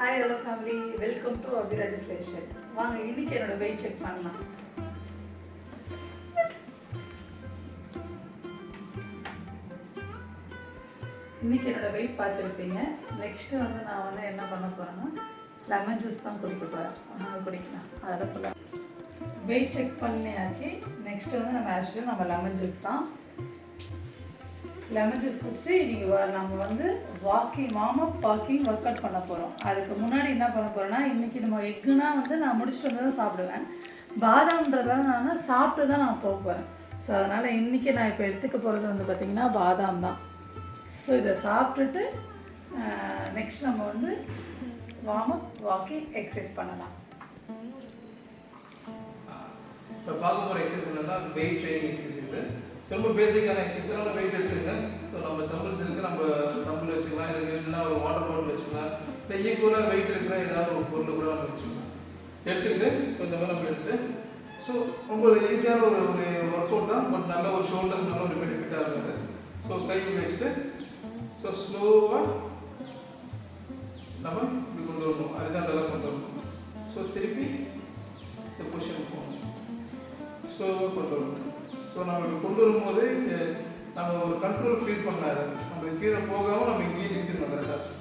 Hi hello family welcome to Abiraj station வாங்க இன்னைக்கு என்னோட வெயிட் செக் பண்ணலாம். இன்னைக்கு என்னோட வெயிட் பார்த்துருப்பீங்க. நெக்ஸ்ட் வந்து நான் வந்து என்ன பண்ண போறேன்னா லெமன் ஜூஸ் தான் குடிக்க போகிறேன் வாங்க குடிக்கலாம். அதெல்லாம் சொல்ல வெயிட் செக் பண்ணியாச்சு. நெக்ஸ்ட் வந்து நம்ம ஆக்சுவலி நம்ம லெமன் ஜூஸ் தான். லெமன் ஜூஸ் குடிச்சிட்டு இன்றைக்கி நம்ம வந்து walking warm up walking work out பண்ண போகிறோம் அதுக்கு முன்னாடி என்ன பண்ண போகிறோன்னா இன்றைக்கி நம்ம எக்குனா வந்து நான் முடிச்சுட்டு வந்து தான் சாப்பிடுவேன். பாதாம்ன்றதால நான் சாப்பிட்டு தான் நான் போக போகிறேன் ஸோ அதனால் இன்றைக்கி நான் இப்போ எடுத்துக்க போகிறது வந்து பார்த்திங்கன்னா பாதாம் தான். ஸோ இதை சாப்பிட்டுட்டு நெக்ஸ்ட் நம்ம வந்து வார்ம் அப் வாக்கிங் எக்ஸசைஸ் பண்ணலாம். இப்போ பார்க்க போகிற எக்ஸசைஸ் என்னன்னா வெயிட் ட்ரைனிங் எக்ஸசைஸ் ரொம்ப பேசிக்கான எக்ஸசைஸ்லாம் நம்ம வெயிட் எடுத்துருங்க. ஸோ நம்ம தம்பிள்ஸ் இருக்குது நம்ம தம்பிள் வச்சுக்கலாம். இல்லைன்னா ஒரு வாட்டர் பாட்டில் வச்சுக்கலாம். இல்லை ஈக்குவலாக வெயிட் இருக்கிற ஏதாவது ஒரு பொருள் கூட நம்ம வச்சுக்கலாம். எடுத்துக்கிட்டு ஸோ இந்த மாதிரி நம்ம எடுத்துட்டு ஸோ ரொம்ப ஈஸியான ஒரு ஒரு ஒர்க் அவுட் தான். பட் நல்ல ஒரு ஷோல்டர் நல்ல ஒரு பெனிஃபிட்டாக இருக்குது ஸோ கை வச்சுட்டு ஸோ ஸ்லோவாக நம்ம இப்படி கொண்டு வரணும். அரிசாண்டலாக கொண்டு வரணும். ஸோ திருப்பி இந்த பொசிஷன் போகணும். ஸ்லோவாக கொண்டு வரணும். ஸோ நம்ம இப்படி கொண்டு வரும்போது நம்ம ஒரு கண்ட்ரோல் ஃபீல் பண்ணாது நம்ம கீழே போகாமல் நம்ம இங்கேயே நிறுத்திடணும் கரெக்டாக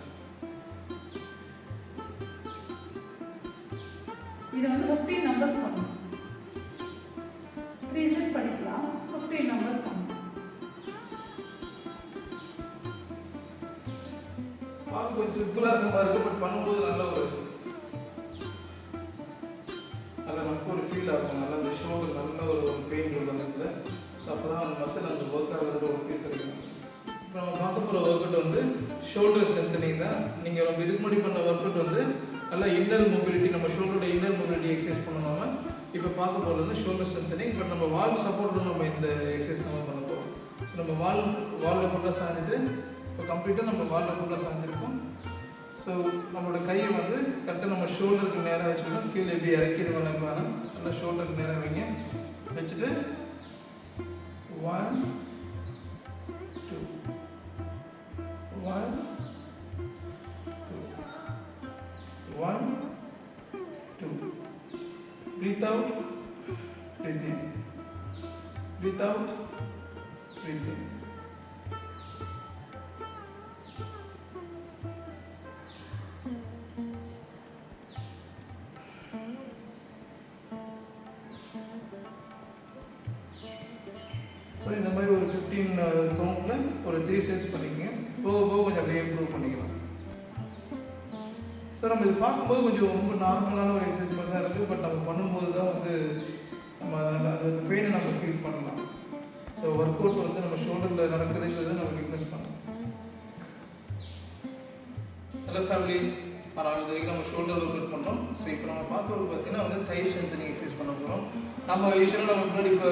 இது வந்து ஃபிஃப்டீன் நம்பர்ஸ் பண்ணணும். த்ரீ செட் பண்ணிக்கலாம் ஃபிஃப்டீன் நம்பர்ஸ் பண்ணணும். பார்க்க கொஞ்சம் சிம்பிளாக இருக்க மாதிரி இருக்கும் பட் பண்ணும்போது நல்ல ஒரு ஃபீல் ஆகும் நல்ல அந்த ஷோல்டர் நல்ல ஒரு ஒரு பெயின் இருக்கும் இடத்துல. ஸோ அப்போ தான் அந்த மசில் அந்த ஒர்க் ஆகிறது ஒரு ஃபீல் கிடைக்கும். இப்போ நம்ம பார்க்க போகிற ஒர்க் அவுட் வந்து ஷோல்டர் ஸ்ட்ரென்த்தனிங் தான். நீங்கள் நம்ம இதுக்கு முன்னாடி பண்ண ஒர்க் அவுட் வந்து நல்லா இன்னர் மொபிலிட்டி நம்ம ஷோல்டரோட இன்னர் மொபிலிட்டி எக்ஸசைஸ் பண்ணணுமா இப்போ பார்க்க போகிறது வந்து ஷோல்டர் ஸ்ட்ரென்த்தனிங் பட் நம்ம வால் சப்போர்ட்டும் நம்ம இந்த எக்ஸசைஸ் நம்ம பண்ண போகிறோம் ஸோ நம்ம வால் வாலில் ஃபுல்லாக சாஞ்சிட்டு இப்போ கம்ப்ளீட்டாக நம்ம வாலில் ஃபுல்லாக சாஞ்சிருக்கோம் ஸோ நம்மளோட கையை வந்து கரெக்டாக நம்ம ஷோல்டருக்கு நேராக வச்சுக்கணும். கீழே எப்படி இறக்கிடுவோம் வேணாம் நல்லா ஷோல்டருக்கு நேராக வைங்க வச்சுட்டு one two one two one two breathe out breathe in breathe out breathe in so இந்த மாதிரி ஒரு ஃபிஃப்டீன் கவுண்டில் uh, ஒரு த்ரீ செட்ஸ் பண்ணிக்கங்க. போக போக கொஞ்சம் அப்படியே இம்ப்ரூவ் பண்ணிக்கலாம். ஸோ நம்ம இது பார்க்கும்போது கொஞ்சம் ரொம்ப நார்மலான ஒரு எக்ஸசைஸ் மாதிரி தான் இருக்குது பட் நம்ம பண்ணும்போது தான் வந்து நம்ம அந்த பெயினை நம்ம ஃபீல் பண்ணலாம். ஸோ ஒர்க் அவுட் வந்து நம்ம ஷோல்டரில் நடக்குதுங்கிறது நம்ம விட்னஸ் பண்ணலாம். ஹலோ ஃபேமிலி ஆனால் இது வரைக்கும் நம்ம ஷோல்டர் ஒர்க் அவுட் பண்ணோம். ஸோ இப்போ நம்ம பார்க்குறது பார்த்தீங்கன்னா வந்து தை ஸ்ட்ரென்த்தனிங் எக்ஸசைஸ் பண்ண போகிறோம் நம்ம யூஸ்வலாக நம்ம முன்னாடி இப்போ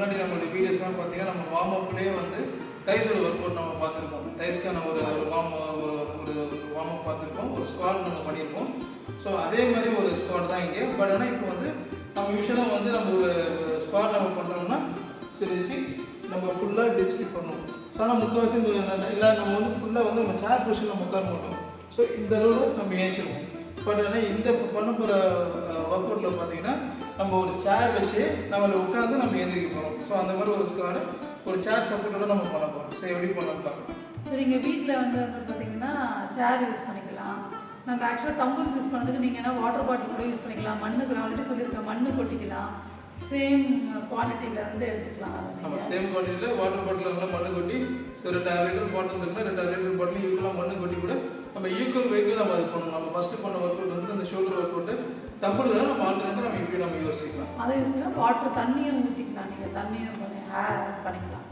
முன்னாடி நம்மளுடைய வீடியோஸ்லாம் பார்த்தீங்கன்னா நம்ம வார்ம் அப்லேயே வந்து தைஸோட ஒர்க் அவுட் நம்ம பார்த்துருக்கோம் தைஸ்க்கான ஒரு வார்ம் ஒரு ஒரு வார்ம் அப் பார்த்துருக்கோம் ஒரு ஸ்குவாட் நம்ம பண்ணியிருக்கோம் ஸோ அதே மாதிரி ஒரு ஸ்குவாட் தான் இங்கே. பட் ஆனால் இப்போ வந்து நம்ம யூஸ்வலாக வந்து நம்ம ஒரு ஸ்குவாட் நம்ம பண்ணுறோம்னா சரி நம்ம ஃபுல்லாக டெப்ஸ்டிக் பண்ணுவோம். ஸோ ஆனால் முக்கால்வாசி இல்லை நம்ம வந்து ஃபுல்லாக வந்து நம்ம சேர் பொசிஷன் நம்ம உட்கார மாட்டோம். ஸோ இந்த அளவு நம்ம ஏஞ்சிருவோம். பட் ஆனால் இந்த பண்ண போகிற ஒர்க் அவுட்டில் பார்த்தீங்கன்னா நம்ம ஒரு சேர் வச்சு நம்மளை உட்காந்து நம்ம எந்திரிக்க போகிறோம் ஸோ அந்த மாதிரி ஒரு ஸ்குவாடு ஒரு சேர் சப்போர்ட்டோட நம்ம பண்ண போகிறோம் ஸோ எப்படி பண்ணலாம்? பார்க்கலாம் நீங்கள் வீட்டில் வந்து வந்து பார்த்தீங்கன்னா சேர் யூஸ் பண்ணிக்கலாம். நம்ம ஆக்சுவலாக தம்புல்ஸ் யூஸ் பண்ணுறதுக்கு நீங்கள் என்ன வாட்டர் பாட்டில் கூட யூஸ் பண்ணிக்கலாம். மண்ணுக்கு நான் ஆல்ரெடி சொல்லியிருக்கேன் மண்ணு கொட்டிக்கலாம். சேம் குவாலிட்டியில் வந்து எடுத்துக்கலாம் நம்ம. சேம் குவாலிட்டியில் வாட்டர் பாட்டில் நல்லா மண்ணு கொட்டி ஸோ ரெண்டு அரை லிட்டர் பாட்டில் இருக்குன்னா ரெண்டு அரை லிட்டர் பாட்டில் ஈக்குவலாக மண்ணு கொட்டி கூட நம்ம ஈக்குவல் வெயிட்டில் நம்ம அது பண்ணணும் நம்ம ஃபஸ்ட்டு பண்ண ஒர்க் அவுட் வந்து அந்த ஷோல்டர் ஒர்க் அவுட்டு தம்பில் நம்ம ஆல்ரெடி நம்ம இப்படி நம்ம யோசிக்கலாம். அதை யூஸ் பண்ணால் வாட்டர் தண்ணியும் ஊற்றிக்கலாம் நீங்கள் ஹேர் பண்ணிக்கலாம்.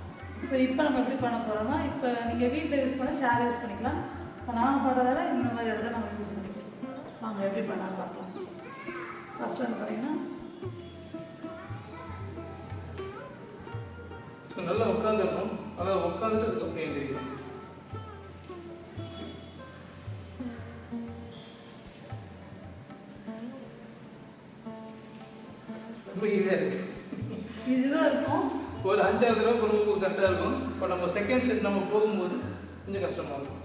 ஸோ இப்போ நம்ம எப்படி பண்ண போகிறோம்னா இப்போ நீங்கள் வீட்டில் யூஸ் பண்ண ஷேர் யூஸ் பண்ணிக்கலாம். இப்போ நான் பண்ணுறதால இந்த மாதிரி இடத்துல நம்ம யூஸ் பண்ணிக்கலாம். வாங்க எப்படி பண்ணாலும் பார்க்கலாம். ஃபஸ்ட்டு வந்து பார்த்தீங்கன்னா ஸோ நல்லா உட்காந்துருக்கணும் ரொம்ப ஈஸியாக இருக்குது ஈஸியாக இருக்கும். ஒரு அஞ்சாறு தடவை ரொம்ப கரெக்டாக இருக்கும். இப்போ நம்ம செகண்ட் செட் நம்ம போகும்போது கொஞ்சம் கஷ்டமாக இருக்கும்.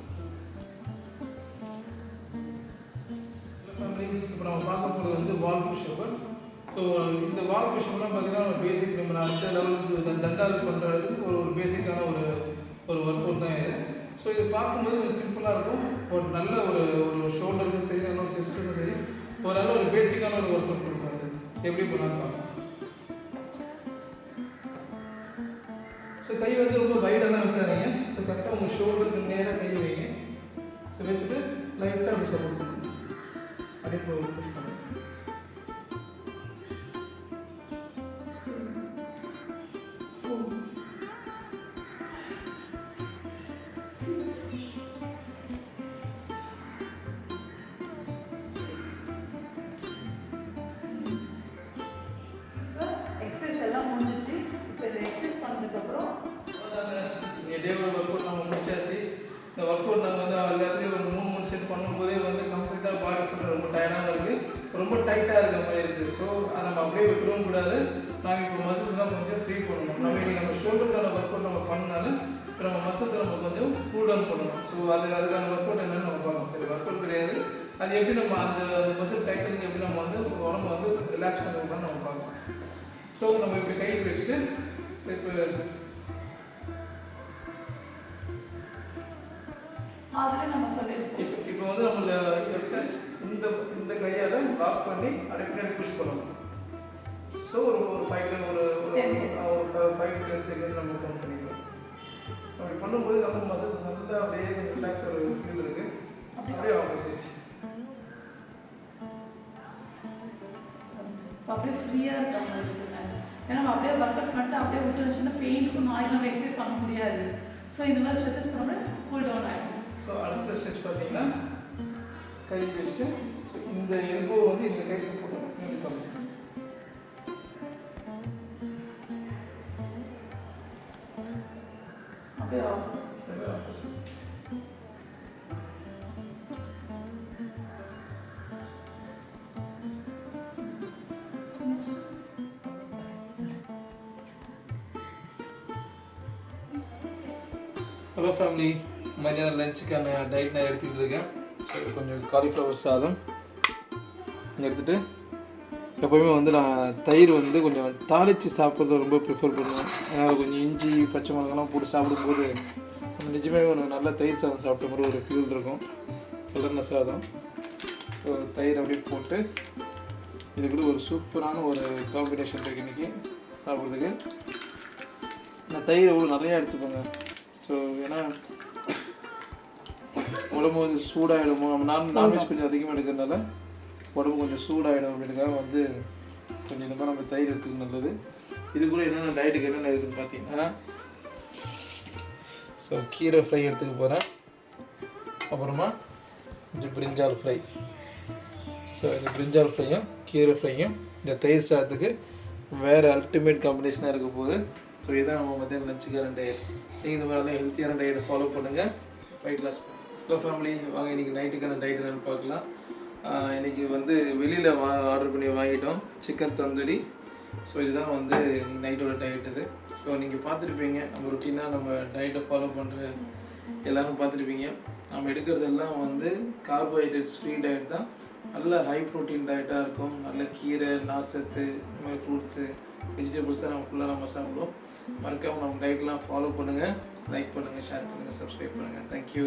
இப்போ நம்ம பார்க்க போகிறது வந்து வால் புஷ்அப்பர் ஸோ இந்த வால் புஷ்அப்லாம் பார்த்தீங்கன்னா நம்ம பேசிக் நம்ம அடுத்த லெவலுக்கு தண்டால் பண்ணுறதுக்கு ஒரு ஒரு பேசிக்கான ஒரு ஒரு ஒர்க் அவுட் தான் இது. ஸோ இது பார்க்கும்போது கொஞ்சம் சிம்பிளாக இருக்கும். ஒரு நல்ல ஒரு ஒரு ஷோல்டருக்கும் சரி நல்ல ஒரு செஸ்ட்டுக்கும் சரி ஒரு நல்ல ஒரு பேசிக்கான ஒரு ஒர்க் அவுட் கொடுக்கும். எப்படி பண்ணலாம்னு ஸோ கை வந்து ரொம்ப வைடெல்லாம் வைக்காதீங்க ஸோ கரெக்டாக உங்கள் ஷோல்டருக்கு நேராக கை வைங்க. ஸோ வச்சுட்டு லைட்டாக அப்படி சப்போர்ட் அப்படியே புஷ் எக்ஸசைஸ் பண்ணதுக்கப்புறம் இங்கே டே ஒர்க் அவுட் நம்ம முடிச்சாச்சு. இந்த ஒர்க் அவுட் நம்ம வந்து எல்லாத்துலேயும் ஒரு மூணு மூணு செட் பண்ணும்போதே வந்து கம்ப்ளீட்டாக பாடி ஃபுட் ரொம்ப டயர்டாக இருக்குது ரொம்ப டைட்டாக இருக்கிற மாதிரி இருக்குது ஸோ அதை நம்ம அப்படியே விட்டுறவும் கூடாது. நாங்கள் இப்போ மசில்ஸ்லாம் கொஞ்சம் ஃப்ரீ பண்ணணும் நம்ம இன்னைக்கு நம்ம ஷோல்டருக்கான ஒர்க் அவுட் நம்ம பண்ணாலும் இப்போ நம்ம மசில்ஸை நம்ம கொஞ்சம் கூல் டவுன் பண்ணணும் ஸோ அது அதுக்கான ஒர்க் அவுட் என்னென்னு நம்ம பார்க்கலாம் சரி ஒர்க் அவுட் கிடையாது. அது எப்படி நம்ம அந்த அந்த மசில் டைட்டனிங் எப்படி நம்ம வந்து உடம்பு வந்து ரிலாக்ஸ் பண்ணுறதுன்னு நம்ம பார்க்கலாம் ஸோ நம்ம இப்படி கை வச்சுட்டு இப்போ வந்து நம்ம இந்த இந்த கையால் லாக் பண்ணி அப்படியே பின்னாடி புஷ் பண்ணணும். ஸோ ஒரு ஒரு ஃபைவ் ஒரு Ten. ஒரு ஃபைவ் டு டென் செகண்ட்ஸ் நம்ம கவுண்ட் பண்ணிக்கலாம். அப்படி பண்ணும்போது நம்ம மசில்ஸ் நல்லா அப்படியே கொஞ்சம் ரிலாக்ஸ் ஒரு ஃபீல் இருக்கு. அப்படியே? ஆப்போசிட் அப்படியே ஃப்ரீயாக இருக்குங்க. ஏன்னா நம்ம அப்படியே ஒர்க் அவுட் பண்ணிட்டு அப்படியே விட்டு வச்சுன்னா பெயினுக்கும் நாளைக்கு நம்ம எக்ஸசைஸ் பண்ண முடியாது. ஸோ இந்த மாதிரி ஸ்ட்ரெச்சஸ் பண்ணும்போது கூல் டவுன் ஆகிடும் ஸோ அடுத்த ஸ்ட்ரெச் பார்த்தீங்கன்னா கை வச்சுட்டு இந்த எல்போ வந்து இந்த கை சப்போர்ட் ஹலோ ஃபேமிலி மதியானம் லஞ்சுக்கான டயட் நான் எடுத்துகிட்டு இருக்கேன் ஸோ கொஞ்சம் காலிஃப்ளவர் சாதம். எடுத்துகிட்டு எப்போயுமே வந்து நான் தயிர் வந்து கொஞ்சம் தாளித்து சாப்பிட்றத ரொம்ப ப்ரிஃபர் பண்ணுவேன். ஏன்னா கொஞ்சம் இஞ்சி பச்சை மிளகாலாம் போட்டு சாப்பிடும்போது நிஜமே ஒரு நல்ல தயிர் சாதம் சாப்பிட்ட மாதிரி ஒரு ஃபீல் இருக்கும். கலர்ன சாதம். ஸோ தயிர் அப்படியே போட்டு இது கூட ஒரு சூப்பரான ஒரு காம்பினேஷன் இருக்குது இன்றைக்கி சாப்பிட்றதுக்கு. நான் தயிர் எவ்வளோ நிறையா எடுத்துக்கோங்க ஸோ ஏன்னா உடம்பு வந்து சூடாகிடுமோ நம்ம நான் நான்வெஜ் கொஞ்சம் அதிகமாக எடுக்கிறதுனால உடம்பு கொஞ்சம் சூடாகிடும் அப்படின்றதுக்காக வந்து கொஞ்சம் இந்த மாதிரி நம்ம தயிர் எடுத்துக்க நல்லது. இது கூட என்னென்ன டயட்டுக்கு என்னென்ன இருக்குன்னு பார்த்தீங்கன்னா ஸோ கீரை ஃப்ரை எடுத்துக்க போகிறேன் அப்புறமா கொஞ்சம் பிரிஞ்சால் ஃப்ரை ஸோ இந்த பிரிஞ்சால் ஃப்ரையும் கீரை ஃப்ரையும் இந்த தயிர் சாதத்துக்கு வேறு அல்டிமேட் காம்பினேஷனாக இருக்க போகுது. ஸோ இதுதான் நம்ம மத்தியானம் லஞ்சுக்கான டயட் நீங்கள் இந்த மாதிரி ஹெல்த்தியான டயட்டை ஃபாலோ பண்ணுங்கள் வெயிட் லாஸ் ஹலோ ஃபேமிலி வாங்க இன்றைக்கி நைட்டுக்கான டயட் என்னென்னு பார்க்கலாம். இன்றைக்கி வந்து வெளியில் வா ஆர்டர் பண்ணி வாங்கிட்டோம். சிக்கன் தந்தூரி. ஸோ இதுதான் வந்து நைட்டோட டயட் இது. ஸோ நீங்கள் பார்த்துருப்பீங்க நம்ம ருட்டீனாக நம்ம டயட்டை ஃபாலோ பண்ணுற எல்லோரும் பார்த்துருப்பீங்க. நம்ம எடுக்கிறதெல்லாம் வந்து கார்போஹைட்ரேட்ஸ் ஃப்ரீ டயட் தான். நல்ல ஹை ப்ரோட்டீன் டயட்டாக இருக்கும். நல்ல கீரை நார்சத்து இந்த மாதிரி ஃப்ரூட்ஸு வெஜிடபிள்ஸ் தான் நம்ம ஃபுல்லாக நம்ம சாப்பிடுவோம். மறக்காமல் நம்ம டைட்லாம் ஃபாலோ பண்ணுங்கள் லைக் பண்ணுங்கள் ஷேர் பண்ணுங்கள் சப்ஸ்கிரைப் பண்ணுங்கள் தேங்க்யூ